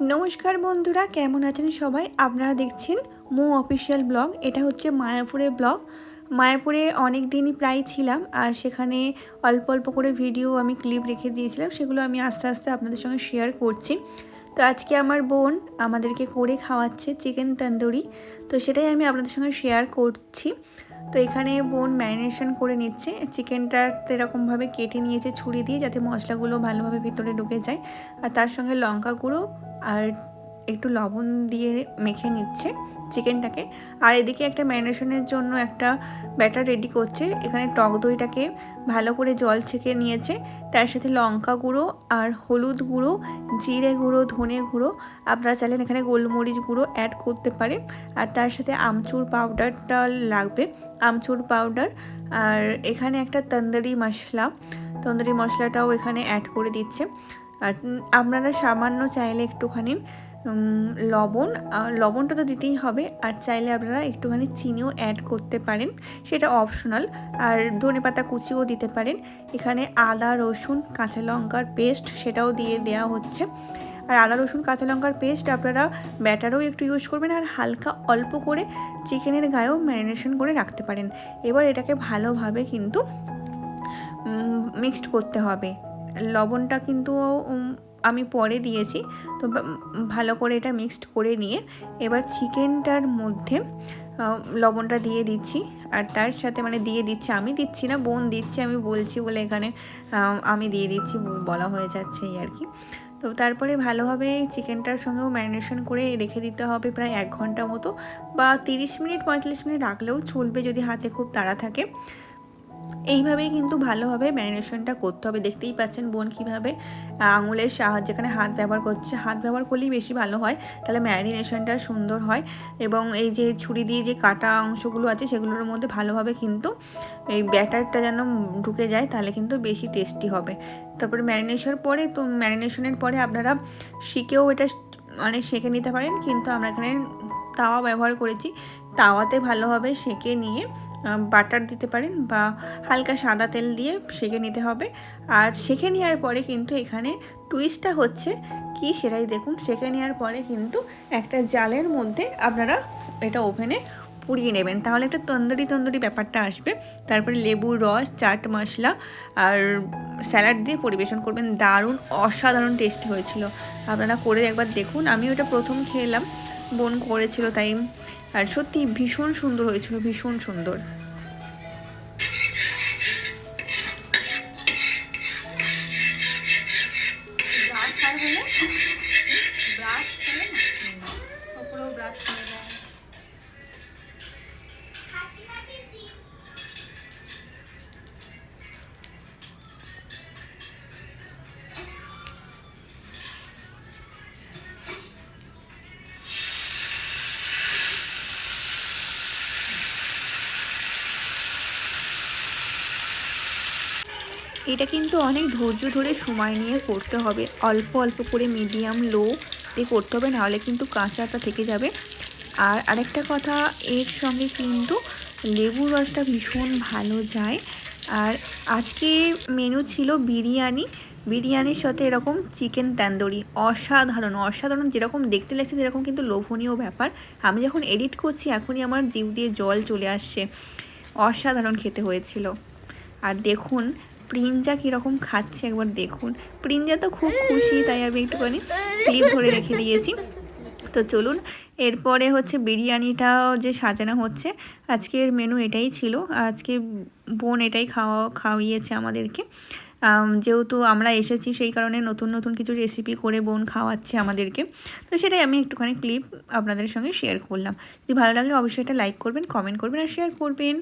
নমস্কার বন্ধুরা, কেমন আছেন সবাই? আপনারা দেখছেন মো অফিসিয়াল ব্লগ। এটা হচ্ছে মায়াপুরের ব্লগ। মায়াপুরে অনেক দিনই প্রায় ছিলাম আর সেখানে অল্প অল্প করে ভিডিও আমি ক্লিপ রেখে দিয়েছিলাম। সেগুলো আমি আস্তে আস্তে আপনাদের সঙ্গে শেয়ার করছি। তো আজকে আমার বোন আমাদেরকে করে খাওয়াচ্ছে চিকেন তন্দুরি। তো সেটাই আমি আপনাদের সঙ্গে শেয়ার করছি। তো এখানে বোন ম্যারিনেশন করে নিচ্ছে। চিকেনটা এরকমভাবে কেটে নিয়েছে ছুরি দিয়ে যাতে মশলাগুলো ভালোভাবে ভিতরে ঢুকে যায়। আর তার সঙ্গে লঙ্কা গুঁড়ো আর একটু লবণ দিয়ে মেখে নিচ্ছে চিকেনটাকে। আর এদিকে একটা ম্যারিনেশনের জন্য একটা ব্যাটার রেডি করছে। এখানে টক দইটাকে ভালো করে জল ছেঁকে নিয়েছে। তার সাথে লঙ্কা গুঁড়ো আর হলুদ গুঁড়ো, জিরে গুঁড়ো, ধনে গুঁড়ো। আপনারা চাইলেন এখানে গোলমরিচ গুঁড়ো অ্যাড করতে পারে আর তার সাথে আমচুর পাউডারটা লাগবে, আমচুর পাউডার আর এখানে একটা তন্দুরি মশলা, তন্দুরি মশলাটাও এখানে অ্যাড করে দিচ্ছে। আর আপনারা সামান্য চাইলে একটুখানি লবণ লবণটা তো দিতেই হবে। আর চাইলে আপনারা একটুখানি চিনিও অ্যাড করতে পারেন, সেটা অপশনাল আর ধনে পাতা কুচিও দিতে পারেন। এখানে আদা, রসুন, কাঁচা লঙ্কার পেস্ট সেটাও দিয়ে দেওয়া হচ্ছে। আর আদা, রসুন, কাঁচা লঙ্কার পেস্ট আপনারা ব্যাটারও একটু ইউজ করবেন আর হালকা অল্প করে চিকেনের গায়েও ম্যারিনেশন করে রাখতে পারেন। এবার এটাকে ভালোভাবে কিন্তু মিক্সড করতে হবে। লবণটা কিন্তু আমি পরে দিয়েছি। তো ভালো করে এটা মিক্সড করে নিয়ে এবার চিকেনটার মধ্যে লবণটা দিয়ে দিচ্ছি। আর তার সাথে মানে দিয়ে দিচ্ছি, আমি দিচ্ছি না, বোন দিচ্ছি, আমি বলছি বলে এখানে আমি দিয়ে দিচ্ছি বলা হয়ে যাচ্ছে আর কি। তো তারপরে ভালোভাবে চিকেনটার সঙ্গেও ম্যারিনেশন করে রেখে দিতে হবে প্রায় এক ঘণ্টা মতো বা তিরিশ মিনিট, পঁয়তাল্লিশ মিনিট রাখলেও চলবে যদি হাতে খুব তাড়া থাকে। এইভাবেই কিন্তু ভালোভাবে ম্যারিনেশনটা করতে হবে। দেখতেই পাচ্ছেন বোন কীভাবে আঙুলের সাহায্যে এখানে হাত ব্যবহার করছে, হাত ব্যবহার করলেই বেশি ভালো হয়, তাহলে ম্যারিনেশনটা সুন্দর হয়। এবং এই যে ছুরি দিয়ে যে কাটা অংশগুলো আছে, সেগুলোর মধ্যে ভালোভাবে কিন্তু এই ব্যাটারটা যেন ঢুকে যায়, তাহলে কিন্তু বেশি টেস্টি হবে। তারপরে ম্যারিনেশনের পরে তো, ম্যারিনেশনের পরে আপনারা শিখেও এটা মানে সেঁকে নিতে পারেন। কিন্তু আমরা এখানে তাওয়া ব্যবহার করেছি। তাওয়াতে ভালোভাবে সেঁকে নিয়ে বাটার দিতে পারেন বা হালকা সাদা তেল দিয়ে সেঁকে নিতে হবে। আর সেঁকে নেওয়ার পরে কিন্তু এখানে টুইস্টটা হচ্ছে কি সেটাই দেখুন। সেঁকে নেওয়ার পরে কিন্তু একটা জালের মধ্যে আপনারা এটা ওভেনে পুড়িয়ে নেবেন। তাহলে একটা তন্দুরি তন্দুরি ব্যাপারটা আসবে। তারপরে লেবুর রস, চাট মশলা আর স্যালাড দিয়ে পরিবেশন করবেন। দারুণ অসাধারণ টেস্টি হয়েছিল। আপনারা করে একবার দেখুন। আমি ওটা প্রথম খেলাম। বোন করেছিল তাই আর সত্যি ভীষণ সুন্দর হয়েছিল ভীষণ সুন্দর। এটা কিন্তু অনেক ধৈর্য ধরে সময় নিয়ে করতে হবে। অল্প অল্প করে মিডিয়াম লো দিয়ে করতে হবে, নাহলে কিন্তু কাঁচাটা থেকে যাবে। আর আরেকটা কথা, এর সঙ্গে কিন্তু লেবুর রসটা ভীষণ ভালো যায়। আর আজকে মেনু ছিল বিরিয়ানি। বিরিয়ানির সাথে এরকম চিকেন তন্দুরি অসাধারণ অসাধারণ যেরকম দেখতে লাগছে, সেরকম কিন্তু লোভনীয় ব্যাপার। আমি যখন এডিট করছি, এখনই আমার জিভ দিয়ে জল চলে আসছে। অসাধারণ খেতে হয়েছিল। আর দেখুন প্রিঞ্জা কীরকম খাচ্ছে একবার দেখুন। প্রিঞ্জা তো খুব খুশি, তাই আমি একটুখানি ক্লিপ ধরে রেখে দিয়েছি। তো চলুন, এরপরে হচ্ছে বিরিয়ানিটাও যে সাজানো হচ্ছে, আজকের মেনু এটাই ছিল। আজকে বোন এটাই খাওয়া খাওয়িয়েছে আমাদেরকে। যেহেতু আমরা এসেছি, সেই কারণে নতুন নতুন কিছু রেসিপি করে বোন খাওয়াচ্ছে আমাদেরকে। তো সেটাই আমি একটুখানি ক্লিপ আপনাদের সঙ্গে শেয়ার করলাম। যদি ভালো লাগলে অবশ্যই এটা লাইক করবেন কমেন্ট করবেন আর শেয়ার করবেন।